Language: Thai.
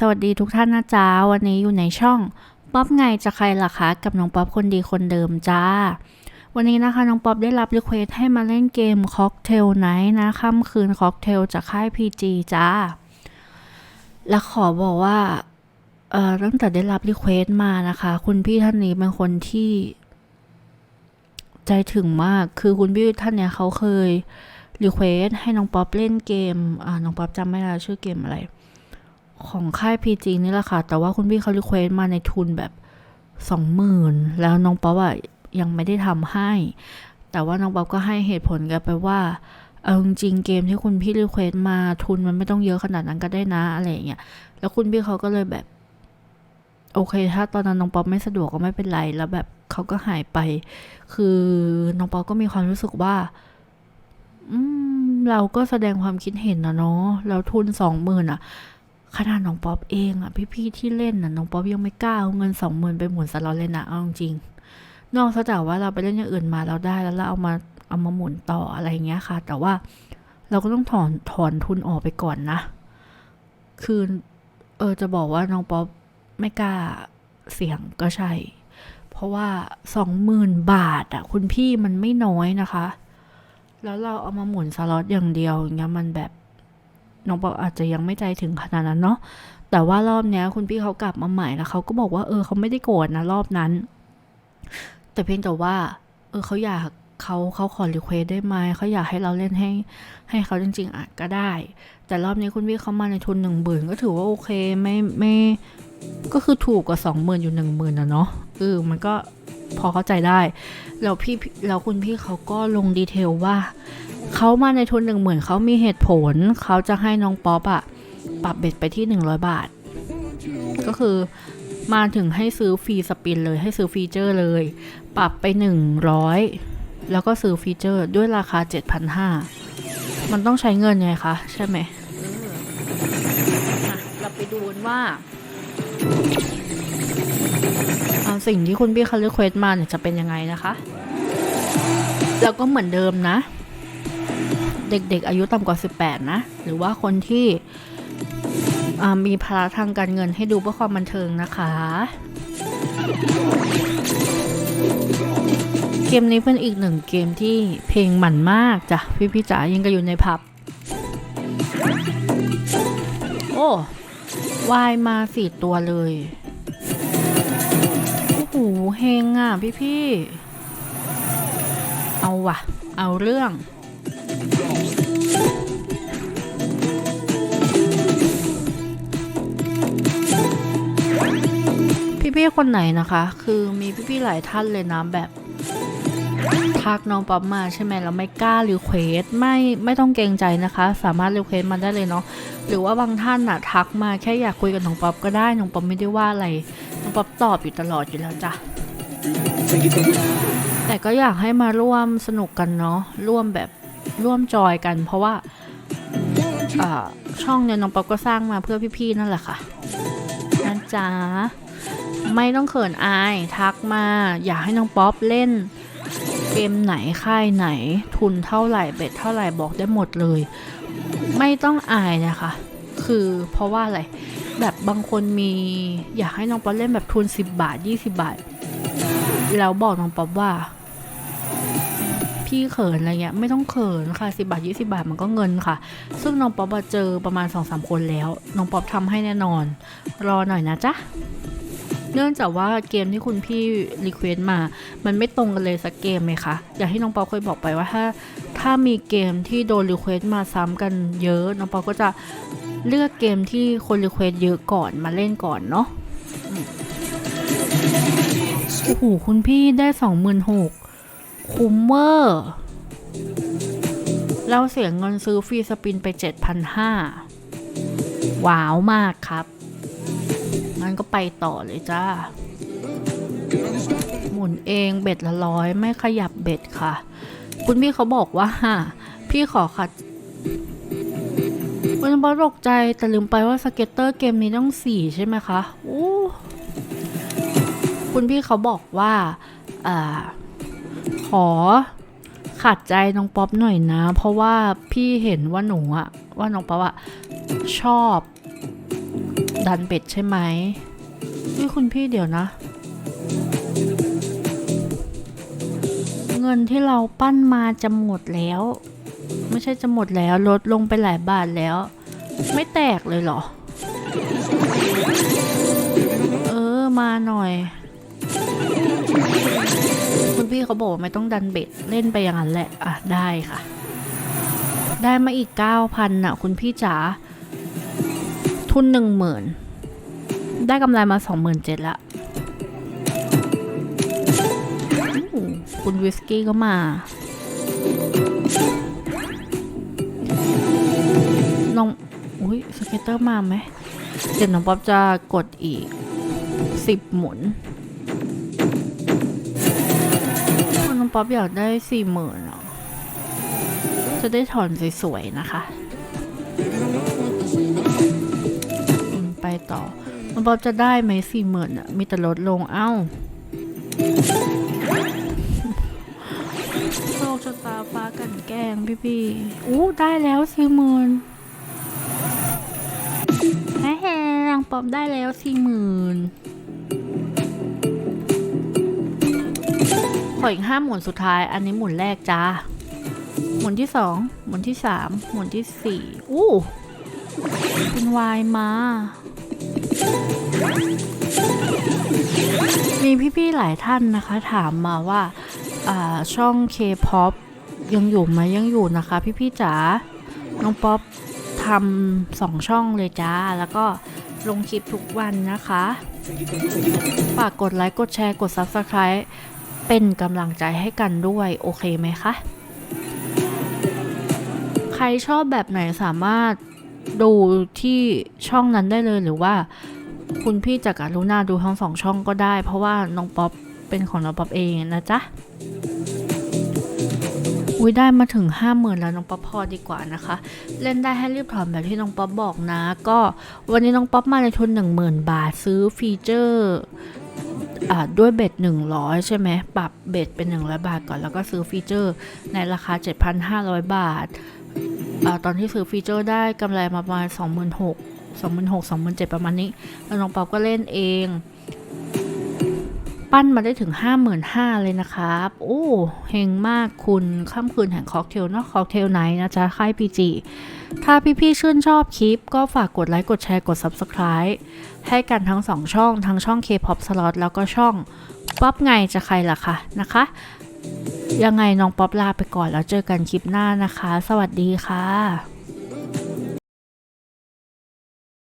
สวัสดีทุกท่านนะจ๊ะวันนี้อยู่ในช่องป๊อปไงจะใครล่ะคะ กับน้องป๊อปคนดีคนเดิมจ้า วันนี้นะคะน้องป๊อปได้รับรีเควสให้มาเล่นเกมค็อกเทลไนท์นะค่ำคืนค็อกเทลจากค่าย PG จ้า และขอบอกว่าเอ่อตั้งแต่ได้รับรีเควสมานะคะ คุณพี่ท่านนี้เป็นคนที่ ใจถึงมากคือคุณพี่ท่านเนี้ยเขาเคยรีเควสให้น้องป๊อปเล่นเกมอ่าน้องป๊อปจำไม่ได้ชื่อเกมอะไร ของค่าย PG นี่แหละค่ะ แต่ว่าคุณพี่เขารีเควสมาในทุนแบบสองหมื่นแล้วน้องป๊อปอะยังไม่ได้ทำให้ แต่ว่าน้องป๊อปก็ให้เหตุผลกันไปว่าเอาจริงเกมที่คุณพี่รีเควสมาทุนมันไม่ต้องเยอะขนาดนั้นก็ได้นะอะไรอย่างเงี้ยแล้วคุณพี่เขาก็เลยแบบ โอเค ถ้าตอนนั้นน้องป๊อปไม่สะดวกก็ไม่เป็นไร แล้วแบบเขาก็หายไป คือน้องป๊อปก็มีความรู้สึกว่า อืม เราก็แสดงความคิดเห็นนะเนาะแล้วทุนสองหมื่นอะ ขนาดน้องป๊อปเองอะพี่ๆที่เล่นน่ะน้องป๊อปยังไม่กล้าเอาเงินสองหมื่นไปหมุนสล็อตเลยนะเอาจริงนอกจากว่าเราไปเล่นอย่างอื่นมาเราได้แล้วเราเอามาเอามาหมุนต่ออะไรอย่างเงี้ยค่ะ แต่ว่าเราก็ต้องถอนถอนทุนออกไปก่อนนะ คือเออจะบอกว่าน้องป๊อปไม่กล้าเสี่ยงก็ใช่ เพราะว่าสองหมื่นบาทอะคุณพี่มันไม่น้อยนะคะ แล้วเราเอามาหมุนสล็อตอย่างเดียวอย่างเงี้ยมันแบบ น้องปออาจจะยังไม่ใจถึงขนาดนั้นเนาะแต่ว่ารอบเนี้ย คุณพี่เขากลับมาใหม่แล้วเขาก็บอกว่าเออเขาไม่ได้โกรธนะรอบนั้น แต่เพียงแต่ว่า เออเขาอยากเขาเขาขอรีเควสได้ไหมเขาอยากให้เราเล่นให้ ให้เขาจริง ๆอะก็ได้ แต่รอบนี้คุณพี่เขามาในทุนหนึ่งหมื่นก็ถือว่าโอเคไม่ไม่ก็คือถูกกว่าสองหมื่นอยู่หนึ่งหมื่นนะเนาะเออมันก็พอเข้าใจได้ แล้วพี่แล้วคุณพี่เขาก็ลงดีเทลว่า เขามาในทุนหนึ่งหมื่นเขามีเหตุผล เขาจะให้น้องป๊อปอะปรับเบ็ดไปที่หนึ่งร้อยบาท ก็คือมาถึงให้ซื้อฟรีสปินเลยให้ซื้อฟีเจอร์เลย ปรับไปหนึ่งร้อยแล้วก็ซื้อฟีเจอร์ด้วยราคาเจ็ดพันห้ามันต้องใช้เงินไงคะ ใช่ไหมเราไปดูนว่าอ่าสิ่งที่คุณพี่เขาเรียกเควสมาเนี่ยจะเป็นยังไงนะคะ แล้วก็เหมือนเดิมนะ เด็กๆ อายุต่ำกว่า 18 นะ หรือว่าคนที่มีภาระทางการเงินให้ดูเพื่อความบันเทิงนะคะ เกมนี้เป็นอีกหนึ่งเกมที่เพลงหมันมากจ้ะพี่พี่จ๋ายังก็อยู่ในผับ โอ้วายมาสี่ตัวเลย โอ้โหเฮงอะพี่พี่ เอาว่ะ เอาเรื่อง พี่ๆคนไหนนะคะ คือมีพี่ๆหลายท่านเลยนะแบบทักน้องป๊อปมาใช่ไหมแล้วไม่กล้ารีเควสไม่ไม่ต้องเกรงใจนะคะ สามารถรีเควสมาได้เลยเนาะหรือว่าบางท่านน่ะทักมาแค่อยากคุยกับน้องป๊อปก็ได้น้องป๊อปไม่ได้ว่าอะไรน้องป๊อปตอบอยู่ตลอดอยู่แล้วจ้ะแต่ก็อยากให้มาร่วมสนุกกันเนาะร่วมแบบร่วมจอยกัน เพราะว่าอ่าช่องเนี่ยน้องป๊อปก็สร้างมาเพื่อพี่ๆนั่นแหละค่ะนะจ๊ะ ไม่ต้องเขินอาย ทักมา อยากให้น้องป๊อปเล่น เกมไหนค่ายไหน ทุนเท่าไหร่เบ็ดเท่าไหร่บอกได้หมดเลย ไม่ต้องอายนะคะ คือเพราะว่าอะไร แบบบางคนมีอยากให้น้องป๊อปเล่นแบบทุน 10 บาท 20 บาท แล้วบอกน้องป๊อปว่า พี่เขินอะไรเงี้ยไม่ต้องเขินค่ะ 10 บาท 20 บาทมันก็เงินค่ะ ซึ่งน้องป๊อปอะเจอประมาณ 2-3 คนแล้ว น้องป๊อปทำให้แน่นอน รอหน่อยนะจ๊ะ เนื่องจากว่าเกมที่คุณพี่รีเควสมา มันไม่ตรงกันเลยสักเกมไหมคะอย่างที่น้องปอเคยบอกไปว่าถ้า ถ้ามีเกมที่โดนรีเควสมาซ้ำกันเยอะ น้องปอก็จะเลือกเกมที่คนรีเควสเยอะก่อนมาเล่นก่อนเนาะโอ้โหคุณพี่ได้สองหมื่นหกคุ้มเวอร์เราเสียเงินซื้อฟรีสปินไปเจ็ดพันห้าว้าวมากครับ งั้นก็ไปต่อเลยจ้า หมุนเองเบ็ดละร้อยไม่ขยับเบ็ดค่ะ คุณพี่เขาบอกว่า พี่ขอขัดคุณบอสตกใจแต่ลืมไปว่าสเก็ตเตอร์เกมนี้ต้องสี่ใช่ไหมคะโอ้คุณพี่เขาบอกว่าอ่าขอขัดใจน้องป๊อปหน่อยนะ เพราะว่าพี่เห็นว่าหนูอะว่าน้องป๊อปอะชอบ ดันเป็ดใช่ไหมนี่คุณพี่เดี๋ยวนะ เงินที่เราปั้นมาจะหมดแล้ว ไม่ใช่จะหมดแล้วลดลงไปหลายบาทแล้ว ไม่แตกเลยเหรอ เออมาหน่อย คุณพี่เขาบอกว่าไม่ต้องดันเบ็ดเล่นไปอย่างนั้นแหละ อะได้ค่ะ ได้มาอีกเก้าพันน่ะ คุณพี่จ๋า ทุนหนึ่งหมื่นได้กำไรมาสองหมื่นเจ็ดละคุณวิสกี้ก็มา น้อง อุ้ยสเก็ตเตอร์มาไหม เดี๋ยวน้องป๊อปจะกดอีกสิบหมุน น้องป๊อปอยากได้สี่หมื่นอะจะได้ถอนสวยๆนะคะ อืมไปต่อน้องป๊อปจะได้ไหมสี่หมื่นอะมีแต่ลดลงเอ้าโชคชะตาฟ้ากลันแกล้งพี่ๆอู้ได้แล้วสี่หมื่นแฮ่ๆนางป๊อปได้แล้วสี่หมื่นขออีกห้าหมุนสุดท้าย อันนี้หมุนแรกจ้า หมุนที่สอง หมุนที่สาม หมุนที่สี่อู้ เป็นวายมา มีพี่ๆหลายท่านนะคะ ถามมาว่าอ่าช่อง K-POP ยังอยู่ไหมยังอยู่นะคะ พี่ๆจ๋าน้องป๊อปทำสองช่องเลยจ้า แล้วก็ลงคลิปทุกวันนะคะ ฝากกดไลค์ กดแชร์ กด Subscribe เป็นกำลังใจให้กันด้วย โอเคไหมคะ ใครชอบแบบไหนสามารถ ดูที่ช่องนั้นได้เลยหรือว่า คุณพี่จาการุณาดูทั้งสองช่องก็ได้ เพราะว่าน้องป๊อปเป็นของน้องป๊อปเองนะจ๊ะอุ้ยได้มาถึงห้าหมื่นแล้วน้องป๊อปพอดีกว่านะคะ เล่นได้ให้รีบถอนแบบที่น้องป๊อปบอกนะ ก็วันนี้น้องป๊อปมาในทุนหนึ่งหมื่นบาทซื้อฟีเจอร์ด้วยเบ็ดหนึ่งร้อยใช่ไหมปรับเบ็ดเป็นหนึ่งร้อยบาทก่อนแล้วก็ซื้อฟีเจอร์ในราคาเจ็ดพันห้าร้อยบาท อตอนที่ซื้อฟีเจอร์ได้กำไรมาประมาณสองหมื่นหกสองหมื่นหกสองหมื่นเจ็ดประมาณนี้ แล้วน้องป๊อปก็เล่นเอง ปั้นมาได้ถึง 55,000เลยนะครับ โอ้เฮงมากคุณค่ำคืนแห่งค็อกเทลนาะค็อกเทลไหนนะจ๊ะ ค่ายพีจีถ้าพี่ๆชื่นชอบคลิป ก็ฝากกดไลค์ กดแชร์ กด Subscribe ให้กันทั้ง 2 ช่อง ทั้งช่อง K-POP Slot แล้วก็ช่องป๊อปไงจะใครล่ะคะนะคะ ยังไงน้องป๊อปลาไปก่อนแล้วเจอกันคลิปหน้านะคะ สวัสดีค่ะ